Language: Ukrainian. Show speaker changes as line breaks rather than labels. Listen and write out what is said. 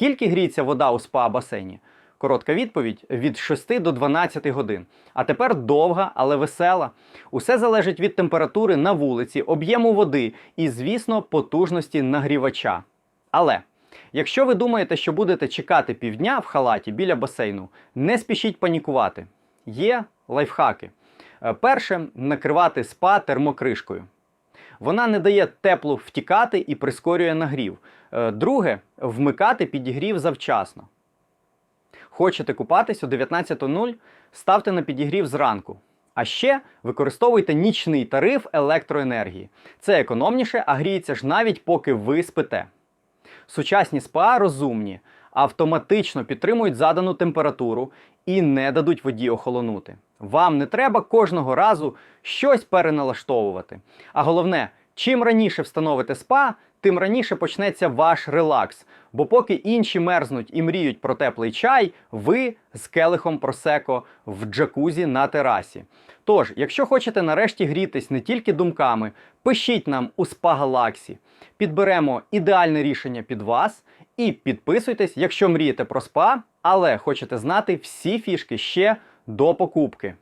Скільки гріється вода у спа-басейні? Коротка відповідь від 6 до 12 годин. А тепер довга, але весела. Усе залежить від температури на вулиці, об'єму води і, звісно, потужності нагрівача. Але якщо ви думаєте, що будете чекати півдня в халаті біля басейну, не спішіть панікувати. Є лайфхаки. Е, Перше накривати спа термокришкою. Вона не дає теплу втікати і прискорює нагрів. Е, Друге вмикати підігрів завчасно. Хочете купатись о 19.00, ставте на підігрів зранку. А ще використовуйте нічний тариф електроенергії. Це економніше, а гріється ж навіть поки ви спите. Сучасні СПА розумні, автоматично підтримують задану температуру і не дадуть воді охолонути. Вам не треба кожного разу щось переналаштовувати. А головне, чим раніше встановите спа, тим раніше почнеться ваш релакс. Бо поки інші мерзнуть і мріють про теплий чай, ви з келихом просеко в джакузі на терасі. Тож, якщо хочете нарешті грітись не тільки думками, пишіть нам у спа Галаксі. Підберемо ідеальне рішення під вас і підписуйтесь, якщо мрієте про спа, але хочете знати всі фішки ще до покупки.